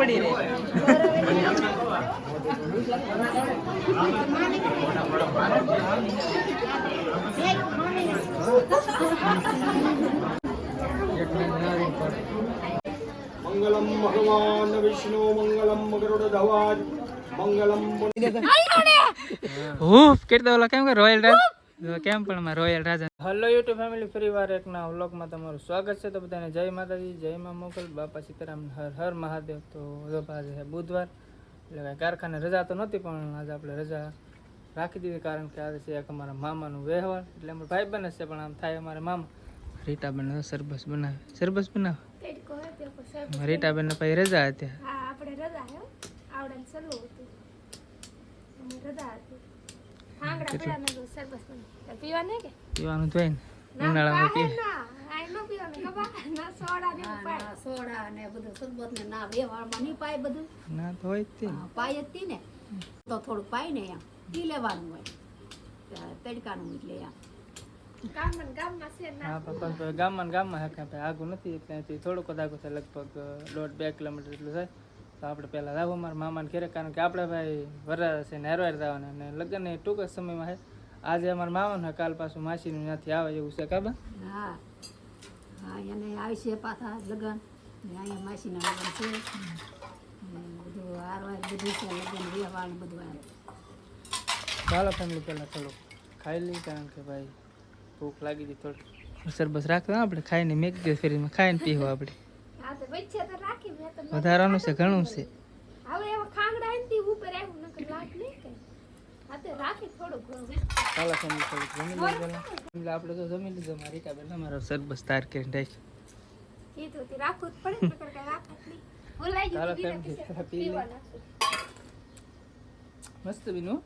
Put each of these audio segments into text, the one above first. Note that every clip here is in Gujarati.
પડી રહી મંગલમ ભગવાન વિષ્ણુ મંગલમ ગરુડધવાજ મંગલમ હું કેટલા ઓલા કેમ કે રોયલ રાજ કેમ પણ માં રોયલ રાજા હેલો યુટ્યુબ ફેમિલી ફરી વાર એકના વ્લોગમાં તમારું સ્વાગત છે. તો બધાને જય માતાજી જય માં મોકલ બાપા સીતારામ હર હર મહાદેવ. તો આજે છે બુધવાર એટલે કાંઈ કારખાને રજા તો નહોતી પણ આજે આપણે રજા રાખી દીધી કારણ કે આજે છે એક અમારા મામાનું વ્યવહાર. એટલે અમારા ભાઈ બને છે પણ આમ થાય અમારા મામા. રીટાબેન સરબસ બનાવે. સરબસ બનાવે? રીટાબેન પછી રજા હતી. આપણે રજા આવડે રજા હતી. પીવાનું તો ઉનાળામાં ના એવું પાય. સોડા ને બધું સરબત ને ના વેવાળમાં નહીં પાય બધું. ના તો હોય જ ને. હા, પાય જ ને. તો થોડુંક પાય ને એમ. પી લેવાનું હોય. તડકાનું એટલે એમ. ગામમાં ગામમાં છે ના. હા પણ પણ ગામમાં ને ગામમાં હે કાંઈ. આગું નથી ત્યાંથી થોડુંક જ આગું થાય. લગભગ દોઢ બે કિલોમીટર એટલું થાય. તો આપણે પહેલાં જાવ મારા મામાને ઘરે કારણ કે આપણે ભાઈ વરાર છે ને હેરવાર જવાના અને લગ્ન એ ટૂંક જ સમયમાં છે. આજે અમારા મામાને હે, કાલ પાછું માસીનું ત્યાંથી આવે એવું છે કાબા હા. હા એને આવશે પાછા લગન. ને અહીંયા માસીના લગન છે. ને બધું હારવાર બધું છે લગન વેવાળ ને બધું આવે ચાલો ફેમિલી પહેલાં થોડુંક ખાઈ લઈએ કારણ કે ભાઈ ભૂખ લાગી હતી થોડી સરબસ રાખતો આપણે ખાઈને મેં કીધું ફેરીમાં ખાઈને પીવું આપણે. હા તો વચ્ચે તો રાખી મેં તો વધારાનું છે ઘણું છે. હવે એવા ખાંગડા ને ઉપર આવ્યું નકર લાગ નહીં કઈ હા તો રાખી ઘણું. ચાલો જમી લઈએ આપણે તો જમી લીધું મારી રીટાબેન મારો સરબસ તાર કરીને રાખી કીધું તી રાખવું જ પડે નકર કઈ રાખત નહીં. ભૂલાઈ ચાલો ગયું પી મસ્ત બીનું?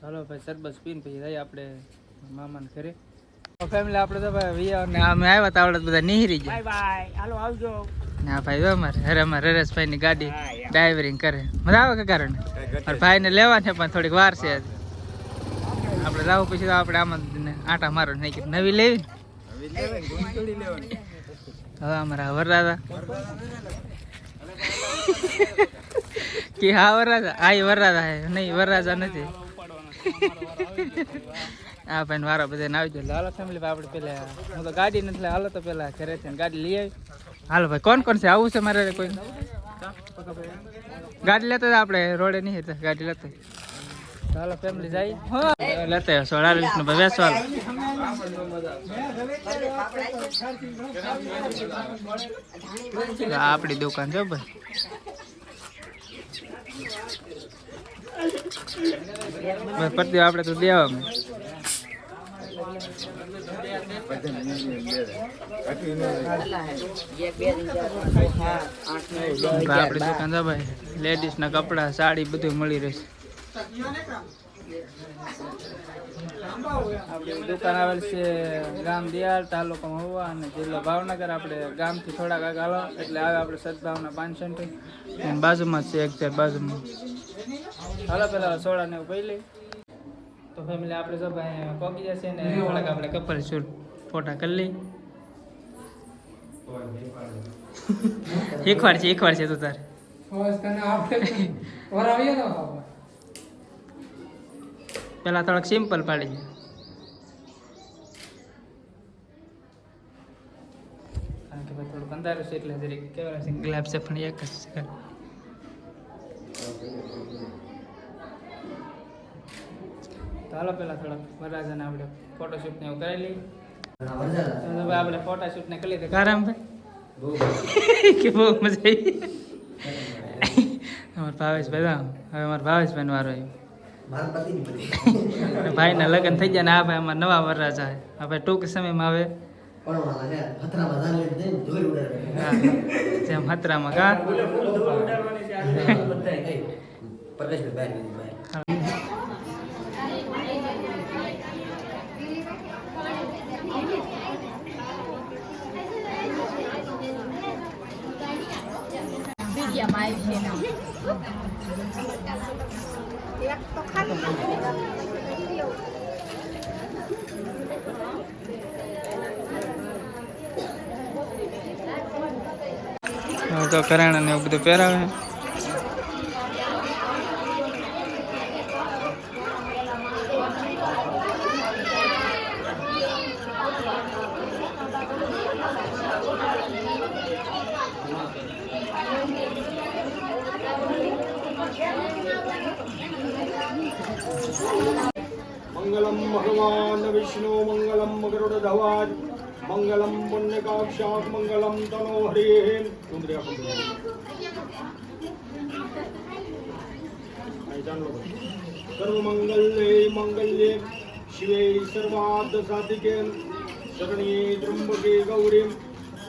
ચાલો ભાઈ સરબસ પીને પછી જઈએ આપણે મામાને ઘરે. ફેમિલી આપણે તો ભાઈ અમે આવ્યા તો આવડત બધા નિહરી ગયા. બાય હાલો આવજો. ના ભાઈ અમારે હરે અમારે હરેશભાઈ ની ગાડી ડ્રાઈવરિંગ કરે. મજા આવે કે કારણ? મારા ભાઈ ને લેવા છે પણ થોડીક વાર છે. આપણે જાવ પછી તો આપણે આમાં આટા મારો નહીં કે નવી લેવી? હવે અમારા વરરાજા. કે હા વરરાજા? આ વરરાજા હે નહીં વરરાજા નથી. આ ભાઈ વારો બધા આવી જાય હાલો ફેમિલી આપણે પેલા, હું તો ગાડી નથી. હાલો તો પેલા ઘરે છે ગાડી લઈ આવી. હાલો ભાઈ, કોણ કોણ છે? આવું છે મારે કોઈ? ગાડી લેતો આપણે રોડે નહીં હતા ગાડી લેતો ચાલો ફેમિલી જાય લેતા સોળા લીસનું ભાઈ બેસવા આ આપણી દુકાન છે ભાઈ. પતી આપણે તો દેવામાં આપણે તો છે લેડીઝ ના કપડા, સાડી બધું મળી રહેશે. આપણી દુકાન આવેલ છે ગામ દિયાળ તાલુકો મહુવા અને જિલ્લો ભાવનગર. આપણે ગામથી થોડાક આગળ એટલે આવે આપણે સદભાવના પાંચ સેન્ટર બાજુમાં છે એક, ચાર બાજુમાં. હાલો પેલા સોડા ને એવું લઈ તો ફેમિલી આપણે સબ પહોંચી જશે ને થોડાક આપણે કપલ શૂટ ફોટા કરી લઈ એકવાર છે એકવાર છે તું તારે. પેલા થોડાક સિમ્પલ પાડી દે. કારણ કે ભાઈ થોડુંક અંધારું છે એટલે જરીક કેવડા છે ગ્લાબ છે પણ એક જ છે. તો હાલો પેલા થોડાક વરરાજાને આપણે ફોટોશૂટ ને એવું કરાવી લઈએ. તો આપણે ફોટોશૂટ ને કરી લીધું કારામ ભાઈ કે બહુ મજા આવી. અમારા ભાવેશભાઈ હા હવે અમારા ભાવેશભાઈ નો વારો આવ્યો. ભાઈના લગ્ન થઈ ગયા ને આ ભાઈ અમારા નવા વરરાજા છે. આ ભાઈ ટૂંક સમયમાં આવે હા, જેમ હતરામાં કા એક તો ખાલી હવે તો કરાણા ને એવું બધું પહેરાવે. મંગલમ ભગવાન વિષ્ણુ મંગલમ ગરુડધવાજ મંગલમ પુણ્યકાક્ષાત મંગલમ તનો હરિ સર્વમંગલ્યે મંગલ્યે શિવે સર્વાર્થ સાધિકે શરણ્યે ત્રંબકે ગૌરી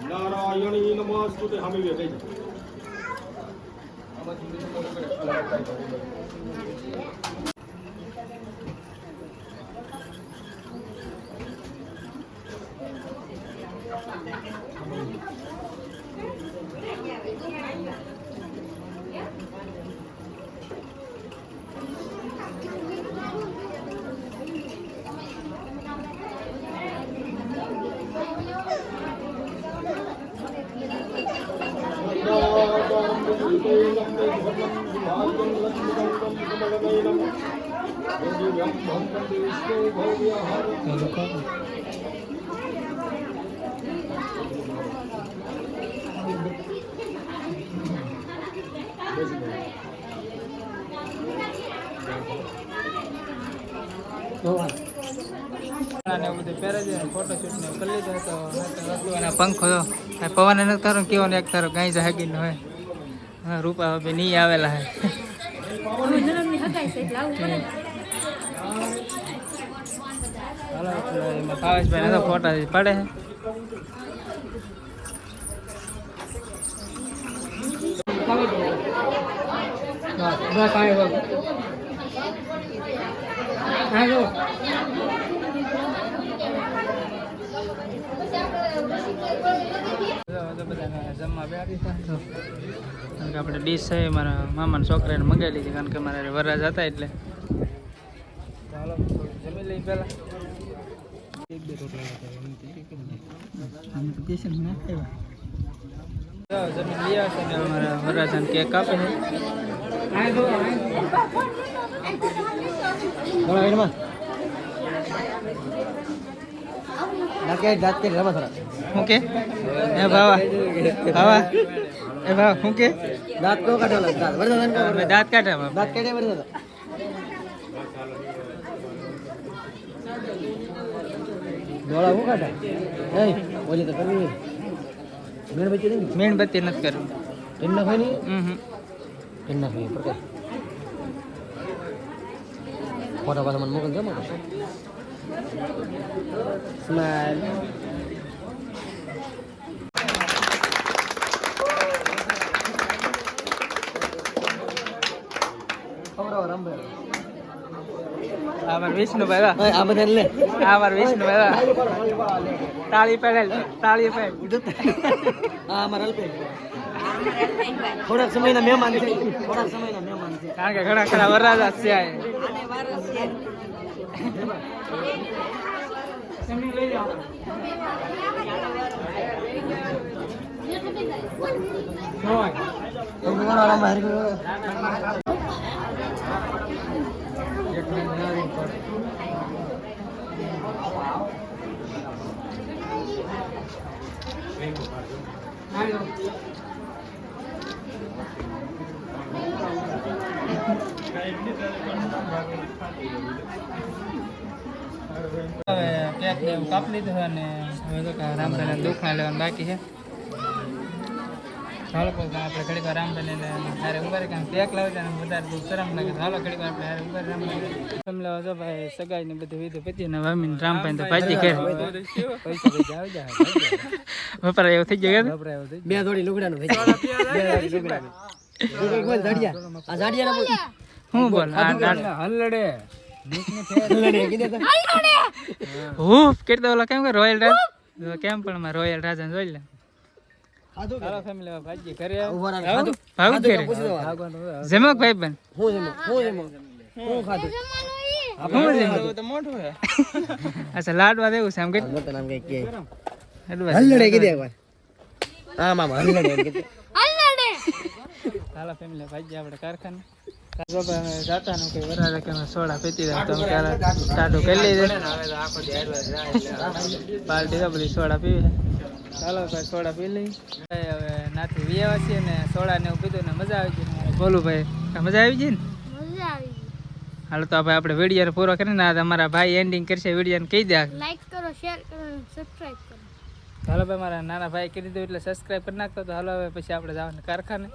નારાયણી નમસ્તુતે હમે બે કહી અને એવું બધું પહેરે છે ફોટોશૂટ ને એવું કરી લીધો તો અને પંખો પવન નથી તારો કેવો ને એક તારો ગાય જાગી હોય. હા રૂપા હવે નહીં આવેલા હે ભાવેશભાઈ તો ફોટા પડે જમવા બેસી ગયા. કારણ કે આપણે ડીશ છે મારા મામાના છોકરાને મંગાવી લીધી કારણ કે મારા વરરાજ હતા એટલે. જમી લઈ પહેલાં. જમીન લઈ આવશે ને અમારા વરરાજાને કેક આપે છે. શું કે એ ભાવા ભાવા એ ભાવા શું કે? દાંત તો કાઢો દાંત. કાઢે દાંત કાઢ્યા દાંત કાઢે વરદાન ડોળા હું કાઢા? નહીં ઓલી તો કરવી મીણબત્તી નહીં? મીણબત્તી નથી કરવી. ટીન નાખવી નહીં હમ હમ. ટીન નાખવી પર કઈ ફોટા પાછા મને મોકલજો મને સ્માઈલ. આ વિષ્ણુ વિષ્ણુભાઈ આ બધા લે. આ વિષ્ણુ ભાઈ તાળી પડેલ તાળી પડેલ હા અમારા અલ્પે. થોડાક સમયના મહેમાન છે. થોડાક સમયના મહેમાન છે. કારણ કે ઘણા ઘણા વરરાજા છે. આ. હવે કેક ને એવું કાપી લીધું છે અને હવે તો કાંઈ રામભાઈને દુખણા લેવાનું બાકી છે હાલો પછી આપણે ઘડીક વાર આમ બને ત્યારે ઊભા રહી કારણ કેક લાવે છે અને વધારે બહુ શરમ લાગે. તો હાલો ઘડીક વાર આપણે ઊભા રામ રામભાઈ તમે લાવો છો ભાઈ સગાઈ ને બધું વિધું પતી ને વામીન રામભાઈ તો ભાજી કરે વપરાય એવું થઈ ગયા કે? બે થોડી લુગડાનું જાય બે લુગડાનું. બોલ હું બોલ? તો. હૂફ કરતા ઓલા કેમ કે રોયલ રાજ કેમ પણ માં રોયલ રાજા જોઈ લે. હાલો ફેમિલી ઘરે આવો. આવું? ઘરે. જમક ભાઈ બન હું જમો હું જમો હું ખાધું હું જમક અચ્છા લાડવા દેવું છે આમ કે મોટું નામ કઈ કે લાડવા કીધે એકવાર હા મામા હલ્લડે એમ હાલો ફેમિલી ભાઈ આપણે કારખાને જાતા ને કઈ વરાળે કે સોડા પીતી રહ્યા તો અમે ત્યારે ટાટું કરી લીધે બાલટી તો બધી સોડા પીવી ચાલો ભાઈ સોડા પી લઈ ભાઈ હવે નાથી વિયાવા છીએ ને સોડા ને એવું પીધું ને મજા આવી ગઈ. બોલું ભાઈ મજા આવી ગઈ ને? હાલો તો ભાઈ આપણે વીડિયો પૂરો કરીને આ તમારા ભાઈ એન્ડિંગ કરશે વિડીયોને કહી દે. લાઈક કરો શેર કરો સબસ્ક્રાઇબ કરો. હાલો ભાઈ મારા નાના ભાઈ કરી દીધું એટલે સબસ્ક્રાઈબ કરી નાખતો તો હાલો હવે પછી આપણે જવાનું કારખાને.